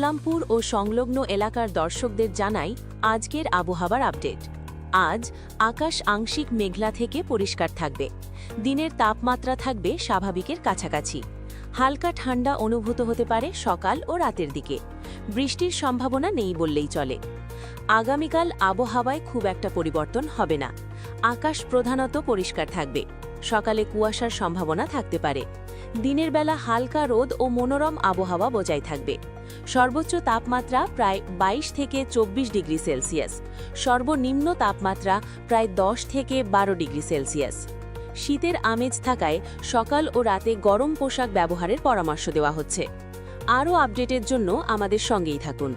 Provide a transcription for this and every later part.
ইসলামপুর ও সংলগ্ন এলাকার দর্শকদের জানাই আজকের আবহাওয়ার আপডেট। আজ আকাশ আংশিক মেঘলা থেকে পরিষ্কার থাকবে। দিনের তাপমাত্রা থাকবে স্বাভাবিকের কাছাকাছি। হালকা ঠান্ডা অনুভূত হতে পারে সকাল ও রাতের দিকে। বৃষ্টির সম্ভাবনা নেই বললেই চলে। আগামীকাল আবহাওয়ায় খুব একটা পরিবর্তন হবে না। আকাশ প্রধানত পরিষ্কার থাকবে। সকালে কুয়াশার সম্ভাবনা থাকতে পারে। দিনের বেলা হালকা রোদ ও মনোরম আবহাওয়া বজায় থাকবে। সর্বোচ্চ তাপমাত্রা প্রায় ২২ থেকে ২৪ ডিগ্রি সেলসিয়াস। সর্বনিম্ন তাপমাত্রা প্রায় ১০ থেকে ১২ ডিগ্রি সেলসিয়াস। শীতের আমেজ থাকায় সকাল ও রাতে গরম পোশাক ব্যবহারের পরামর্শ দেওয়া হচ্ছে। আরও আপডেটের জন্য আমাদের সঙ্গেই থাকুন।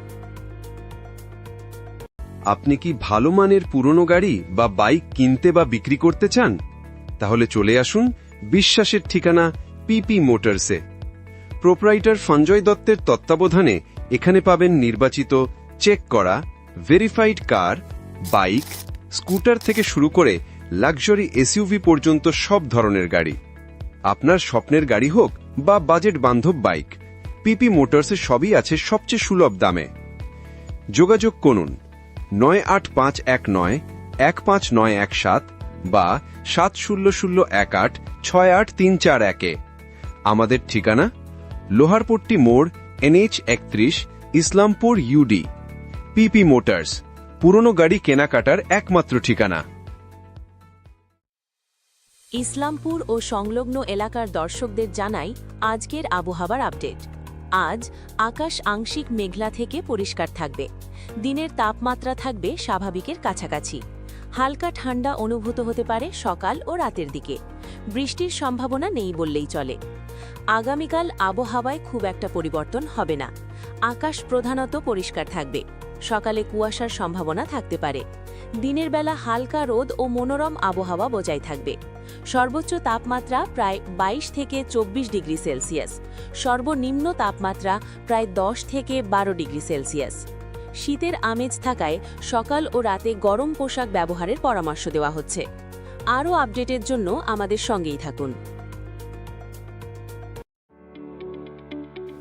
আপনি কি ভালো মানের পুরনো গাড়ি বা বাইক কিনতে বা বিক্রি করতে চান? তাহলে চলে আসুন বিশ্বাসের ঠিকানা পিপি মোটরসে প্রোপ্রাইটার সঞ্জয় দত্তের তত্ত্বাবধানে এখানে পাবেন নির্বাচিত চেক করা ভেরিফাইড কার বাইক স্কুটার থেকে শুরু করে লাক্সারি এসইউভি পর্যন্ত সব ধরনের গাড়ি। আপনার স্বপ্নের গাড়ি হোক বা বাজেট বান্ধব বাইক পিপি মোটরসে সবই আছে সবচেয়ে সুলভ দামে। যোগাযোগ করুন নয় আট পাঁচ এক নয় এক পাঁচ নয় এক সাত বা সাত শূন্য শূন্য এক আট ছয় আট তিন চার একে আমাদের ঠিকানা লোহারপট্টি মোড়, এনএইচ একত্রিশ, ইসলামপুর ইউডি পিপি মোটরস পুরনো গাড়ি কেনাকাটার একমাত্র ঠিকানা। ইসলামপুর ও সংলগ্ন এলাকার দর্শকদের জানাই আজকের আবহাওয়ার আপডেট। আজ আকাশ আংশিক মেঘলা থেকে পরিষ্কার থাকবে। দিনের তাপমাত্রা থাকবে স্বাভাবিকের কাছাকাছি। হালকা ঠান্ডা অনুভূত হতে পারে সকাল ও রাতের দিকে। বৃষ্টির সম্ভাবনা নেই বললেই চলে। আগামীকাল আবহাওয়ায় খুব একটা পরিবর্তন হবে না। আকাশ প্রধানত পরিষ্কার থাকবে। সকালে কুয়াশার সম্ভাবনা থাকতে পারে। দিনের বেলা হালকা রোদ ও মনোরম আবহাওয়া বজায় থাকবে। সর্বোচ্চ তাপমাত্রা প্রায় ২২ থেকে ২৪ ডিগ্রি সেলসিয়াস। সর্বনিম্ন তাপমাত্রা প্রায় ১০ থেকে ১২ ডিগ্রি সেলসিয়াস। শীতের আমেজ থাকায় সকাল ও রাতে গরম পোশাক ব্যবহারের পরামর্শ দেওয়া হচ্ছে। আরও আপডেটের জন্য আমাদের সঙ্গেই থাকুন।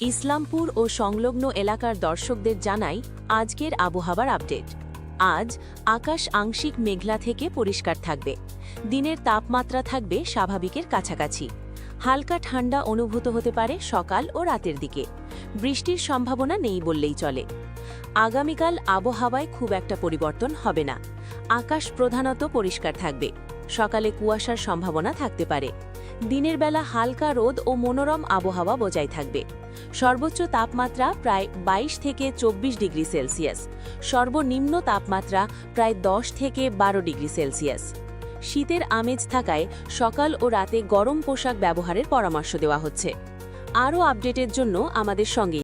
ইসলামপুর ও সংলগ্ন এলাকার দর্শকদের জানাই আজকের আবহাওয়ার আপডেট। আজ আকাশ আংশিক মেঘলা থেকে পরিষ্কার থাকবে। দিনের তাপমাত্রা থাকবে স্বাভাবিকের কাছাকাছি। হালকা ঠান্ডা অনুভূত হতে পারে সকাল ও রাতের দিকে। বৃষ্টির সম্ভাবনা নেই বললেই চলে। আগামীকাল আবহাওয়ায় খুব একটা পরিবর্তন হবে না। আকাশ প্রধানত পরিষ্কার থাকবে। সকালে কুয়াশার সম্ভাবনা থাকতে পারে। দিনের বেলা হালকা রোদ ও মনোরম আবহাওয়া বজায় থাকবে। সর্বোচ্চ তাপমাত্রা প্রায় ২২ থেকে ২৪ ডিগ্রি সেলসিয়াস। সর্বনিম্ন তাপমাত্রা প্রায় ১০ থেকে ১২ ডিগ্রি সেলসিয়াস। শীতের আমেজ থাকায় সকাল ও রাতে গরম পোশাক ব্যবহারের পরামর্শ দেওয়া হচ্ছে। আরও আপডেটের জন্য আমাদের সঙ্গেই